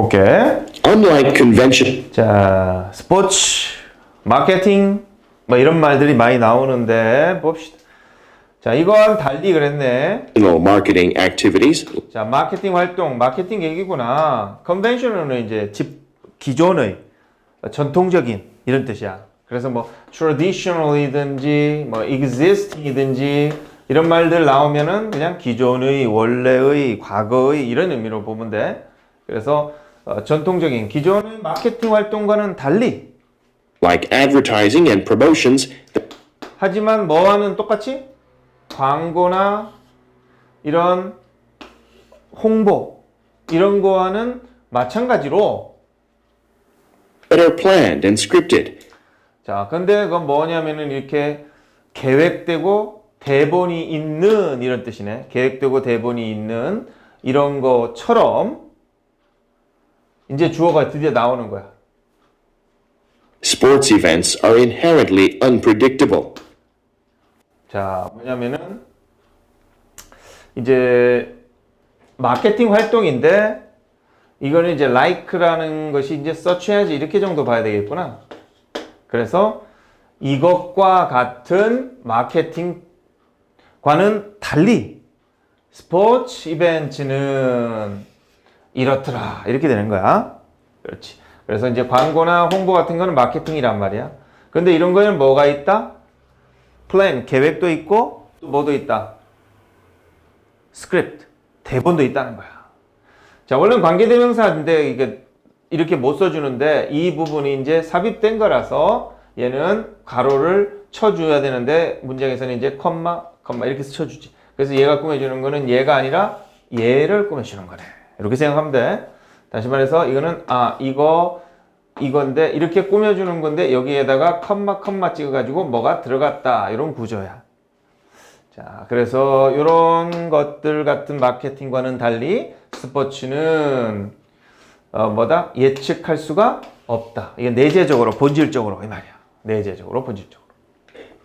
오케이. Unlike conventional 자, 스포츠, 마케팅, 뭐 이런 말들이 많이 나오는데 봅시다. 자, 이건 달리 그랬네. marketing activities 자, 마케팅 활동, 마케팅 얘기구나. 컨벤셔널은 이제 집 기존의 전통적인 이런 뜻이야. 그래서 뭐 traditional이든지 뭐 existing이든지 이런 말들 나오면은 그냥 기존의 원래의 과거의 이런 의미로 보면 돼. 그래서 어, 전통적인 기존의 마케팅 활동과는 달리 like advertising and promotions 하지만 뭐와는 똑같이 광고나 이런 홍보 이런 거와는 마찬가지로 that are planned and scripted. 자 근데 그건 뭐냐면은 이렇게 계획되고 대본이 있는 이런 뜻이네 계획되고 대본이 있는 이런 것처럼 이제 주어가 드디어 나오는 거야 Sports events are inherently unpredictable. 자, 뭐냐면은 이제 마케팅 활동인데 이거는 이제 like라는 것이 이제 서치해야지 이렇게 정도 봐야 되겠구나. 그래서 이것과 같은 마케팅과는 달리 스포츠 이벤트는 이렇더라. 이렇게 되는 거야. 그렇지. 그래서 이제 광고나 홍보 같은 거는 마케팅이란 말이야. 근데 이런 거는 뭐가 있다? 플랜, 계획도 있고 또 뭐도 있다. 스크립트, 대본도 있다는 거야. 자, 원래는 관계대명사인데 이게 이렇게 못 써주는데 이 부분이 이제 삽입된 거라서 얘는 가로를 쳐줘야 되는데 문장에서는 이제 컴마, 컴마 이렇게 쳐주지. 그래서 얘가 꾸며주는 거는 얘가 아니라 얘를 꾸며주는 거네. 이렇게 생각하면 돼. 다시 말해서 이거는 아 이거 이건데 이렇게 꾸며주는 건데 여기에다가 컴마 컴마 찍어가지고 뭐가 들어갔다 이런 구조야. 자 그래서 이런 것들 같은 마케팅과는 달리 스포츠는 어, 뭐다 예측할 수가 없다. 이게 내재적으로 본질적으로 이 말이야. 내재적으로 본질적으로.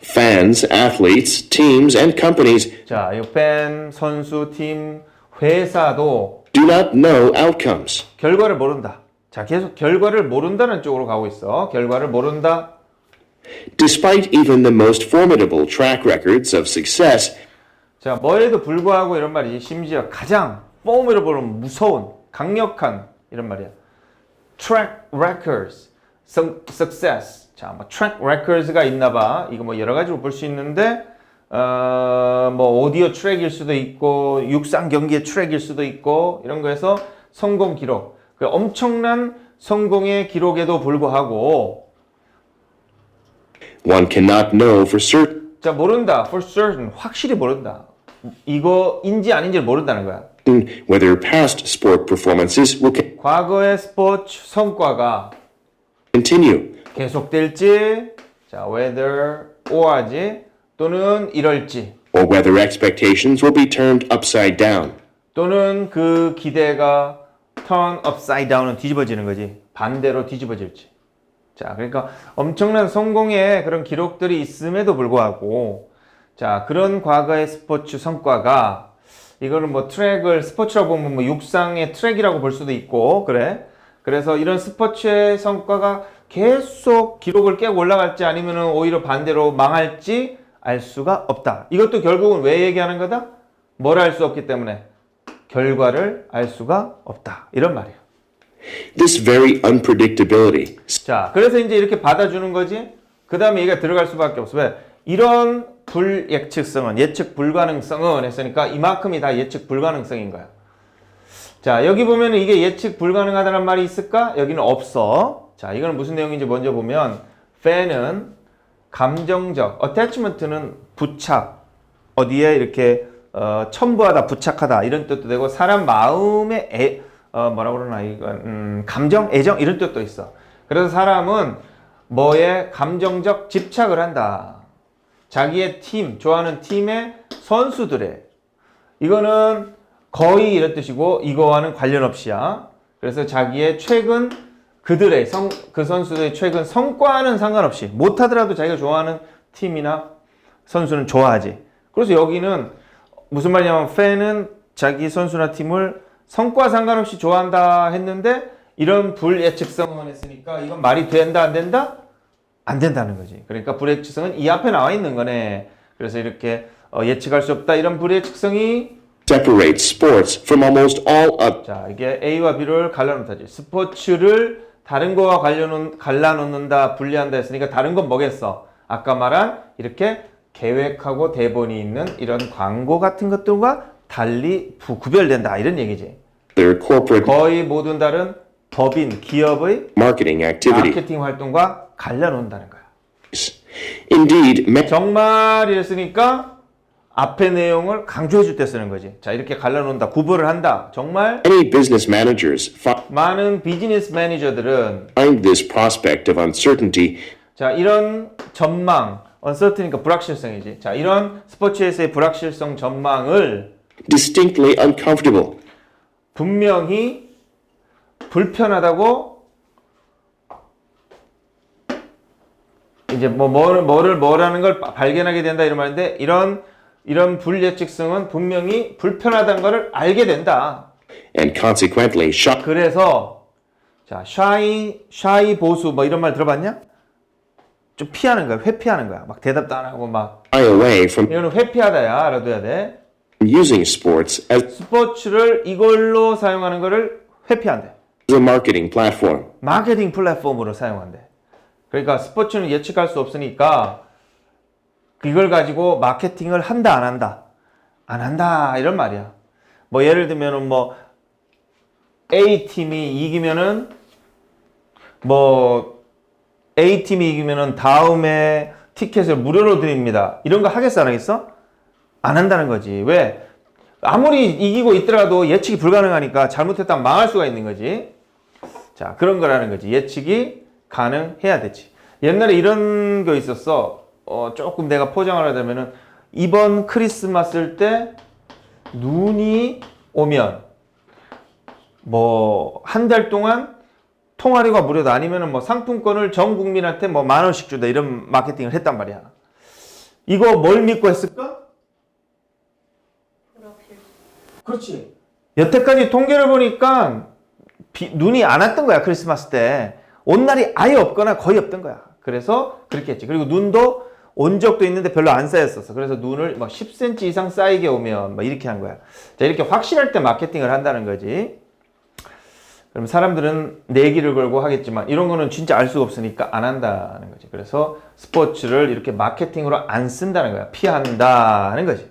Fans, athletes, teams, and companies 자, 이 팬, 선수, 팀, 회사도 do not know outcomes. 결과를 모른다. 자, 계속 결과를 모른다는 쪽으로 가고 있어. 결과를 모른다. Despite even the most formidable track records of success, 자, 뭐에도 불구하고 이런 말이지. 심지어 가장 formidable, 무서운, 강력한 이런 말이야. track records, su- success. 자, 뭐 track records가 있나 봐. 이거 뭐 여러 가지로 볼 수 있는데 어, 뭐 오디오 트랙일 수도 있고 육상 경기의 트랙일 수도 있고 이런 거에서 성공 기록. 그 엄청난 성공의 기록에도 불구하고 one cannot know for certain 자, 모른다. for certain. 확실히 모른다. 이거인지 아닌지 를 모른다는 거야. whether past sport performances will 과거의 스포츠 성과가 continue. 계속될지, 자, whether or지, 또는 이럴지, or whether expectations will be turned upside down. 또는 그 기대가 turn upside down은 뒤집어지는 거지. 반대로 뒤집어질지. 자, 그러니까 엄청난 성공의 그런 기록들이 있음에도 불구하고, 자, 그런 과거의 스포츠 성과가 이거는 뭐 트랙을 스포츠라고 보면 뭐 육상의 트랙이라고 볼 수도 있고, 그래. 그래서 이런 스포츠의 성과가 계속 기록을 깨고 올라갈지 아니면 오히려 반대로 망할지 알 수가 없다. 이것도 결국은 왜 얘기하는 거다? 뭘 알 수 없기 때문에 결과를 알 수가 없다. 이런 말이에요. This very unpredictability 자, 그래서 이제 이렇게 받아주는 거지. 그 다음에 얘가 들어갈 수밖에 없어. 왜? 이런 불예측성은, 예측 불가능성은 했으니까 이만큼이 다 예측 불가능성인 거야. 자, 여기 보면은 이게 예측 불가능하다는 말이 있을까? 여기는 없어. 자, 이거는 무슨 내용인지 먼저 보면, fan은 감정적, attachment는 부착, 어디에 이렇게 어, 첨부하다, 부착하다 이런 뜻도 되고 사람 마음에 애, 어, 뭐라 그러나 이건 음, 감정, 애정 이런 뜻도 있어. 그래서 사람은 뭐에 감정적 집착을 한다. 자기의 팀, 좋아하는 팀의 선수들의 이거는 거의 이런 뜻이고 이거와는 관련 없이야. 그래서 자기의 최근 그들의 성, 그 선수들의 최근 성과는 상관없이 못하더라도 자기가 좋아하는 팀이나 선수는 좋아하지. 그래서 여기는 무슨 말이냐면 팬은 자기 선수나 팀을 성과 상관없이 좋아한다 했는데 이런 불예측성은 했으니까 이건 말이 된다 안 된다? 안 된다는 거지. 그러니까 불예측성은 이 앞에 나와 있는 거네. 그래서 이렇게 어, 예측할 수 없다 이런 불예측성이 separates sports from almost all other 자 이게 A와 B를 갈라놓다지. 스포츠를 다른 거와 관련 갈라놓는다 분리한다 했으니까 다른 건 뭐겠어? 아까 말한 이렇게 계획하고 대본이 있는 이런 광고 같은 것들과 달리 부- 구별된다 이런 얘기지. 거의 모든 다른 법인 기업의. 마케팅 활동과 갈라놓는다는 거야. Indeed, 정말 이랬으니까 앞의 내용을 강조해 줄 때 쓰는 거지. 자, 이렇게 갈라놓는다. 구분을 한다. 정말 business managers 많은 비즈니스 매니저들은 find this prospect of uncertainty 자, 이런 전망, uncertainty니까 불확실성이지. 자, 이런 스포츠에서의 불확실성 전망을 distinctly uncomfortable. 분명히 불편하다고 이제 뭐 뭐를 뭐를 뭐라는 걸 바- 발견하게 된다 이런 말인데 이런 이런 불예측성은 분명히 불편하다는 것을 알게 된다. and consequently shock 그래서 자 샤이 샤이 보수 뭐 이런 말 들어봤냐? 좀 피하는 거야, 회피하는 거야. 막 대답도 안 하고 막 away from 이거는 회피하다야 알아둬야 돼. using sports as 스포츠를 이걸로 사용하는 거를 회피한대. a marketing platform. 마케팅 플랫폼으로 사용한대. 그러니까 스포츠는 예측할 수 없으니까 이걸 가지고 마케팅을 한다 안 한다 안 한다 이런 말이야. 뭐 예를 들면은 뭐 A 팀이 이기면은 뭐 A 팀이 이기면은 다음에 티켓을 무료로 드립니다. 이런 거 하겠어 안 하겠어? 안 한다는 거지. 왜? 아무리 이기고 있더라도 예측이 불가능하니까 잘못했다면 망할 수가 있는 거지. 자, 그런 거라는 거지. 예측이 가능해야 되지. 옛날에 이런 거 있었어. 어, 조금 내가 포장을 하자면은, 이번 크리스마스 때 눈이 오면, 뭐, 한 달 동안 통화료가 무료다. 아니면은 뭐 상품권을 전 국민한테 뭐 만 원씩 주다. 이런 마케팅을 했단 말이야. 이거 뭘 믿고 했을까? 그렇지. 여태까지 통계를 보니까 비- 눈이 안 왔던 거야 크리스마스 때. 온 날이 아예 없거나 거의 없던 거야. 그래서 그렇게 했지. 그리고 눈도 온 적도 있는데 별로 안 쌓였었어. 그래서 눈을 막 10cm 이상 쌓이게 오면 막 이렇게 한 거야. 자 이렇게 확실할 때 마케팅을 한다는 거지. 그럼 사람들은 내기를 걸고 하겠지만 이런 거는 진짜 알 수가 없으니까 안 한다는 거지. 그래서 스포츠를 이렇게 마케팅으로 안 쓴다는 거야. 피한다는 거지.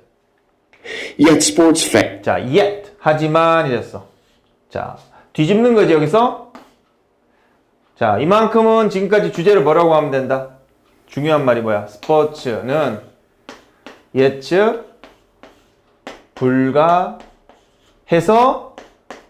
Yet sports fans 자, yet 하지만 이랬어. 자, 뒤집는 거지 여기서. 자, 이만큼은 지금까지 주제를 뭐라고 하면 된다. 중요한 말이 뭐야? 스포츠는 예측 불가해서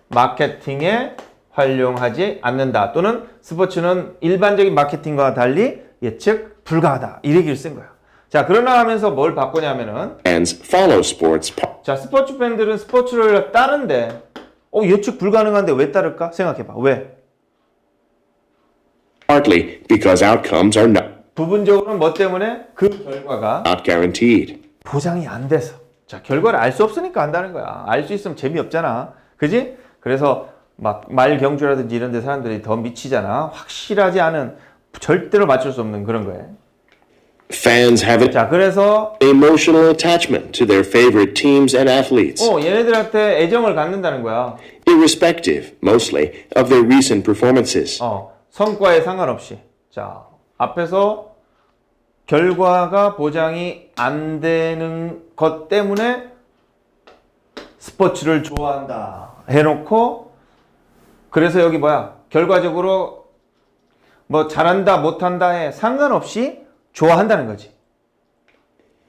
마케팅에 활용하지 않는다. 또는 스포츠는 일반적인 마케팅과 달리 예측 불가하다. 이 얘기를 쓴 거야. 자, 그러나 하면서 뭘 바꾸냐면은 follow sports pa- 자, 스포츠 팬들은 스포츠를 따른데, 어, 예측 불가능한데 왜 따를까? 생각해 봐. 왜? partly because outcomes are not, 부분적으로는 뭐 때문에? 그 결과가 not guaranteed. 보장이 안 돼서. 자, 결과를 알 수 없으니까 한다는 거야. 알 수 있으면 재미없잖아. 그지? 그래서 막 말경주라든지 이런 데 사람들이 더 미치잖아. 확실하지 않은, 절대로 맞출 수 없는 그런 거예요. Fans have an 자, 그래서, emotional attachment to their favorite teams and athletes, 어, 얘네들한테 애정을 갖는다는 거야. irrespective, mostly, of their recent performances. 어, 성과에 상관없이. 자, 앞에서 결과가 보장이 안 되는 것 때문에 스포츠를 좋아한다. 해놓고, 그래서 여기 뭐야? 결과적으로 뭐 잘한다, 못한다에 상관없이 좋아한다는 거지.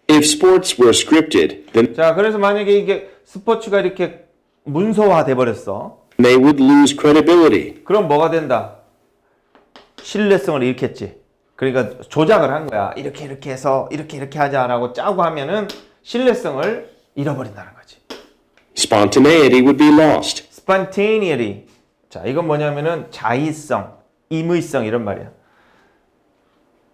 If sports were scripted, then 자, 그래서 만약에 이게 스포츠가 이렇게 문서화 돼 버렸어. they would lose credibility. 그럼 뭐가 된다? 신뢰성을 잃겠지. 그러니까 조작을 한 거야. 이렇게 이렇게 해서 이렇게 이렇게 하자라고 짜고 하면은 신뢰성을 잃어버린다는 거지. Spontaneity would be lost. spontaneity. 자, 이건 뭐냐면은 자의성, 임의성 이런 말이야.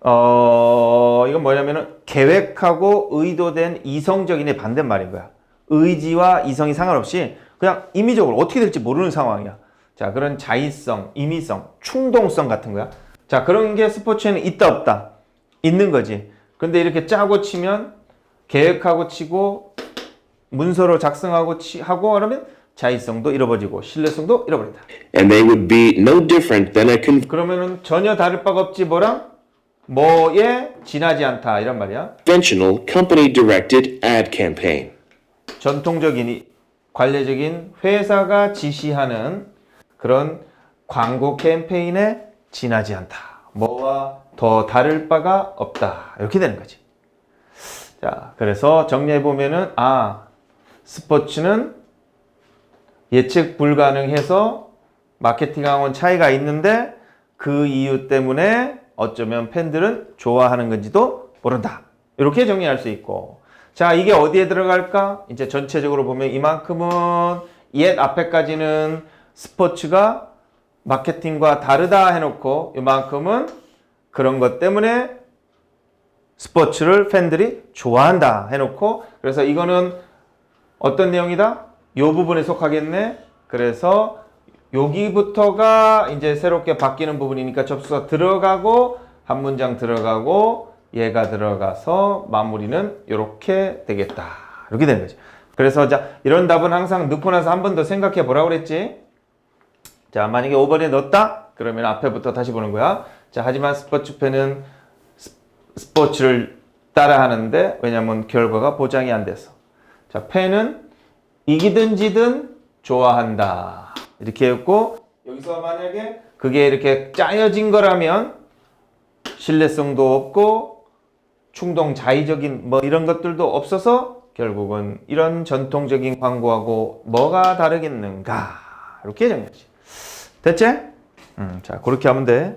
어, 이건 뭐냐면은 계획하고 의도된 이성적인의 반대말인 거야. 의지와 이성이 상관없이 그냥 임의적으로 어떻게 될지 모르는 상황이야. 자, 그런 자의성, 임의성, 충동성 같은 거야. 자, 그런 게 스포츠에는 있다 없다. 있는 거지. 근데 이렇게 짜고 치면 계획하고 치고 문서로 작성하고 치, 하고 그러면 자의성도 잃어버리고 신뢰성도 잃어버린다. and they would be no different than a con- 그러면은 전혀 다를 바가 없지 뭐랑 뭐에 지나지 않다 이란 말이야. conventional company directed ad campaign. 전통적인 이- 관례적인 회사가 지시하는 그런 광고 캠페인에 지나지 않다. 뭐와 더 다를 바가 없다. 이렇게 되는 거지. 자, 그래서 정리해 보면은 아 스포츠는 예측 불가능해서 마케팅하고는 차이가 있는데 그 이유 때문에 어쩌면 팬들은 좋아하는 건지도 모른다. 이렇게 정리할 수 있고. 자, 이게 어디에 들어갈까? 이제 전체적으로 보면 이만큼은 옛 앞에까지는 스포츠가 마케팅과 다르다 해놓고 이만큼은 그런 것 때문에 스포츠를 팬들이 좋아한다 해놓고 그래서 이거는 어떤 내용이다? 요 부분에 속하겠네. 그래서 여기부터가 이제 새롭게 바뀌는 부분이니까 접수가 들어가고 한 문장 들어가고 얘가 들어가서 마무리는 이렇게 되겠다. 이렇게 되는 거지. 그래서 자 이런 답은 항상 넣고 나서 한 번 더 생각해 보라고 그랬지. 자 만약에 5번에 넣었다? 그러면 앞에부터 다시 보는 거야. 자 하지만 스포츠 팬은 스- 스포츠를 따라 하는데 왜냐면 결과가 보장이 안 돼서. 자 팬은 이기든 지든 좋아한다. 이렇게 했고 여기서 만약에 그게 이렇게 짜여진 거라면 신뢰성도 없고 충동 자의적인 뭐 이런 것들도 없어서 결국은 이런 전통적인 광고하고 뭐가 다르겠는가 이렇게 정리하지. 됐지? 음, 자 그렇게 하면 돼.